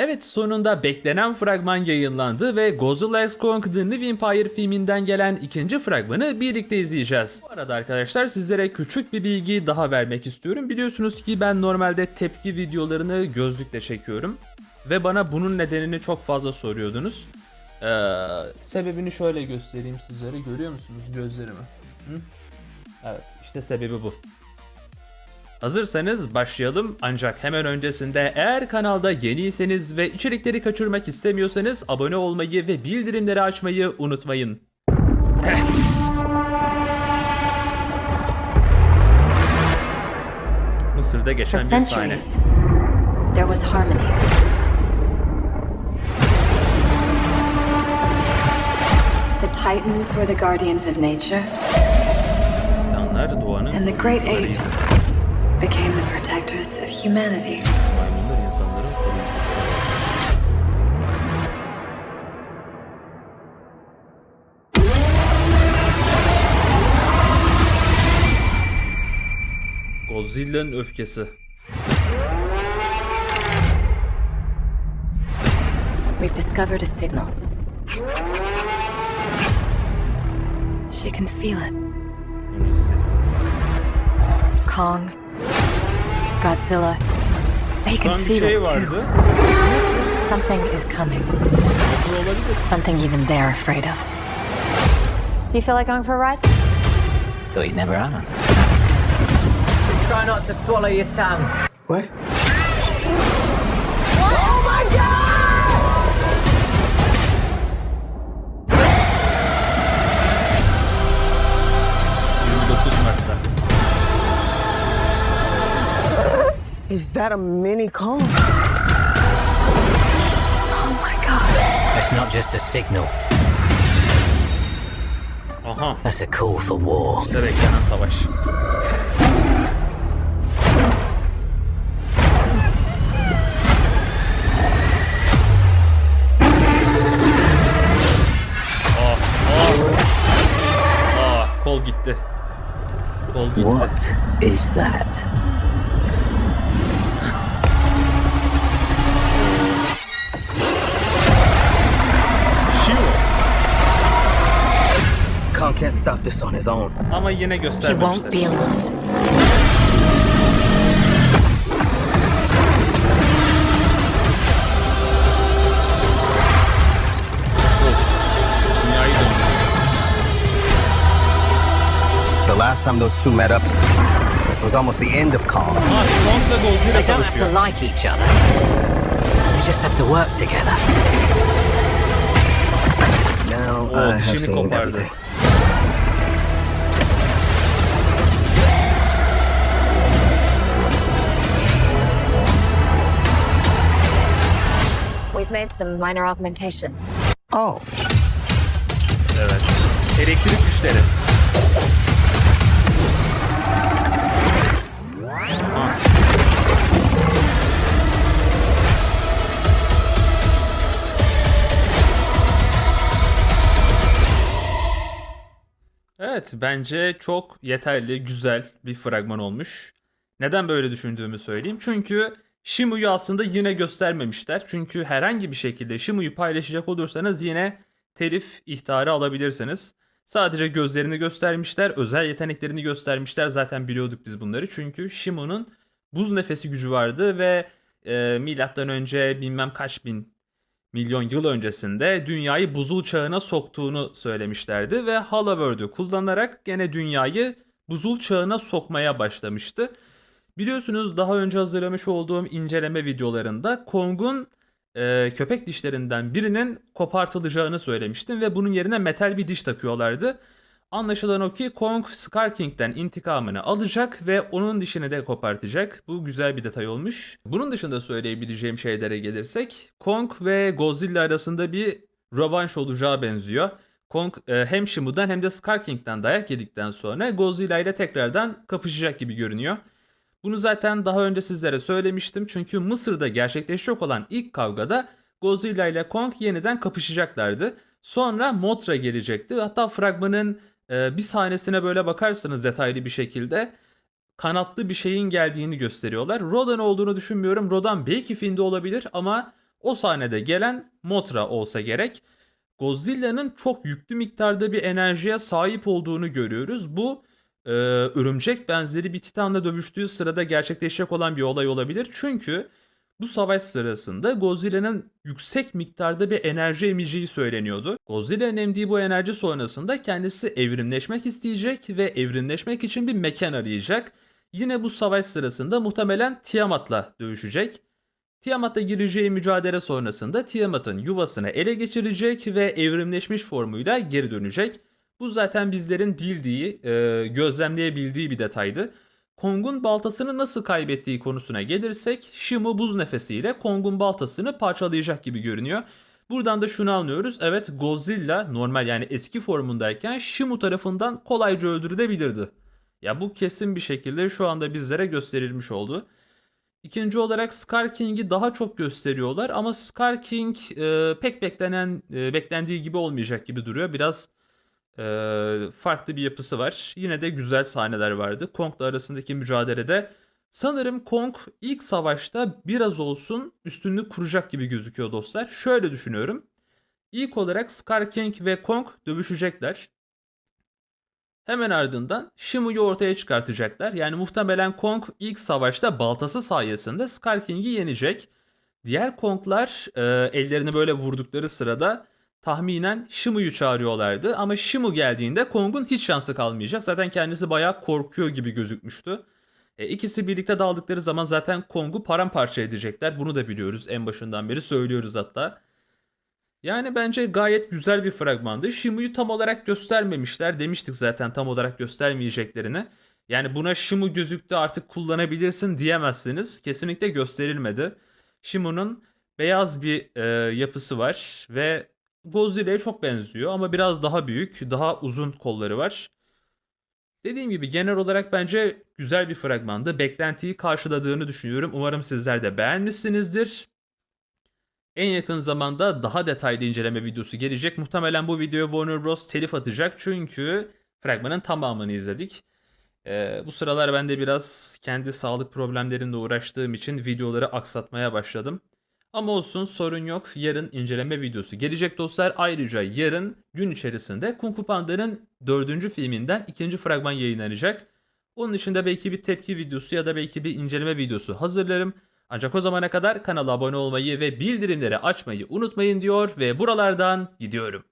Evet sonunda beklenen fragman yayınlandı ve Godzilla x Kong The New Empire filminden gelen ikinci fragmanı birlikte izleyeceğiz. Bu arada arkadaşlar sizlere küçük bir bilgi daha vermek istiyorum. Biliyorsunuz ki ben normalde tepki videolarını gözlükle çekiyorum. Ve bana bunun nedenini çok fazla soruyordunuz. Ee, sebebini şöyle göstereyim sizlere. Görüyor musunuz gözlerimi? Hı? Evet işte sebebi bu. Hazırsanız başlayalım ancak hemen öncesinde eğer kanalda yeniyseniz ve içerikleri kaçırmak istemiyorsanız abone olmayı ve bildirimleri açmayı unutmayın. Evet. Mısır'da geçen bir sahne. there was harmony. The Titans were the guardians of nature, Titanlar doğanın and the great apes became the protectors of humanity. Godzilla'nın öfkesi. We've discovered a signal. She can feel it. Kong, Godzilla, they can Son bir feel şey it too. vardı. Something is coming. Motor olabilir. Something even they're afraid of. You feel like going for a ride? Thought you'd never ask. Try not to swallow your tongue. What? Is that a mini Kong? Oh my god. That's not just a signal. Aha. That's a call for war. İşte beklenen savaş. Ah, ah. Ah, kol gitti. Kol gitti. What is that? Kong can't stop this on his own. Ama yine He won't göstermemişler. be alone. Dünyayı döndürdü. The last time those two met up it was almost the end of Kong. Ah, Kong'la Godzilla They don't have to savaşıyor. like each other. They just have to work together. Now Oh, I have dişini seen kopardı. everything. We've made some minor augmentations. Oh, Evet. Elektrik güçleri. Aha. Evet, bence çok yeterli, güzel bir fragman olmuş. Neden böyle düşündüğümü söyleyeyim. Çünkü Shimu'yu aslında yine göstermemişler. Çünkü herhangi bir şekilde Shimu'yu paylaşacak olursanız yine telif ihtarı alabilirsiniz. Sadece gözlerini göstermişler, özel yeteneklerini göstermişler. Zaten biliyorduk biz bunları. Çünkü Shimu'nun buz nefesi gücü vardı ve e, milattan önce bilmem kaç bin milyon yıl öncesinde dünyayı buzul çağına soktuğunu söylemişlerdi ve Holoworld'ü kullanarak gene dünyayı buzul çağına sokmaya başlamıştı. Biliyorsunuz daha önce hazırlamış olduğum inceleme videolarında Kong'un e, köpek dişlerinden birinin kopartılacağını söylemiştim ve bunun yerine metal bir diş takıyorlardı. Anlaşılan o ki Kong Scar King'den intikamını alacak ve onun dişini de kopartacak. Bu güzel bir detay olmuş. Bunun dışında söyleyebileceğim şeylere gelirsek Kong ve Godzilla arasında bir rövanş olacağı benziyor. Kong e, hem Shimu'dan hem de Scar King'den dayak yedikten sonra Godzilla ile tekrardan kapışacak gibi görünüyor. Bunu zaten daha önce sizlere söylemiştim çünkü Mısır'da gerçekleşecek olan ilk kavgada Godzilla ile Kong yeniden kapışacaklardı. Sonra Mothra gelecekti. Hatta fragmanın e, bir sahnesine böyle bakarsanız detaylı bir şekilde kanatlı bir şeyin geldiğini gösteriyorlar. Rodan olduğunu düşünmüyorum. Rodan belki filmde olabilir ama o sahnede gelen Mothra olsa gerek. Godzilla'nın çok yüklü miktarda bir enerjiye sahip olduğunu görüyoruz. Bu e, örümcek benzeri bir titanla dövüştüğü sırada gerçekleşecek olan bir olay olabilir. Çünkü bu savaş sırasında Godzilla'nın yüksek miktarda bir enerji emeceği söyleniyordu. Godzilla'nın emdiği bu enerji sonrasında kendisi evrimleşmek isteyecek ve evrimleşmek için bir mekan arayacak. Yine bu savaş sırasında muhtemelen Tiamat'la dövüşecek. Tiamat'la gireceği mücadele sonrasında Tiamat'ın yuvasını ele geçirecek ve evrimleşmiş formuyla geri dönecek. Bu zaten bizlerin bildiği, e, gözlemleyebildiği bir detaydı. Kong'un baltasını nasıl kaybettiği konusuna gelirsek Shimu buz nefesiyle Kong'un baltasını parçalayacak gibi görünüyor. Buradan da şunu anlıyoruz. Evet Godzilla normal yani eski formundayken Shimu tarafından kolayca öldürülebilirdi. Ya bu kesin bir şekilde şu anda bizlere gösterilmiş oldu. İkinci olarak Scar King'i daha çok gösteriyorlar ama Scar King e, pek beklenen e, beklendiği gibi olmayacak gibi duruyor. Biraz e, farklı bir yapısı var. Yine de güzel sahneler vardı. Kong'la arasındaki mücadelede sanırım Kong ilk savaşta biraz olsun üstünlük kuracak gibi gözüküyor dostlar. Şöyle düşünüyorum. İlk olarak Scar King ve Kong dövüşecekler. Hemen ardından Shimu'yu ortaya çıkartacaklar. Yani muhtemelen Kong ilk savaşta baltası sayesinde Scar King'i yenecek. Diğer Kong'lar e, ellerini böyle vurdukları sırada tahminen Shimu'yu çağırıyorlardı. Ama Shimu geldiğinde Kong'un hiç şansı kalmayacak. Zaten kendisi bayağı korkuyor gibi gözükmüştü. E, ikisi birlikte daldıkları zaman zaten Kong'u paramparça edecekler. Bunu da biliyoruz. En başından beri söylüyoruz hatta. Yani bence gayet güzel bir fragmandı. Shimu'yu tam olarak göstermemişler. Demiştik zaten tam olarak göstermeyeceklerini. Yani buna Shimu gözüktü artık kullanabilirsin diyemezsiniz. Kesinlikle gösterilmedi. Shimu'nun beyaz bir e, yapısı var ve Godzilla'ya çok benziyor ama biraz daha büyük, daha uzun kolları var. Dediğim gibi genel olarak bence güzel bir fragmandı. Beklentiyi karşıladığını düşünüyorum. Umarım sizler de beğenmişsinizdir. En yakın zamanda daha detaylı inceleme videosu gelecek. Muhtemelen bu videoya Warner Bros. telif atacak çünkü fragmanın tamamını izledik. Ee, bu sıralar ben de biraz kendi sağlık problemlerimle uğraştığım için videoları aksatmaya başladım. Ama olsun sorun yok. Yarın inceleme videosu gelecek dostlar. Ayrıca yarın gün içerisinde Kung Fu Panda'nın dördüncü filminden ikinci fragman yayınlanacak. Onun dışında belki bir tepki videosu ya da belki bir inceleme videosu hazırlarım. Ancak o zamana kadar kanala abone olmayı ve bildirimleri açmayı unutmayın diyor ve buralardan gidiyorum.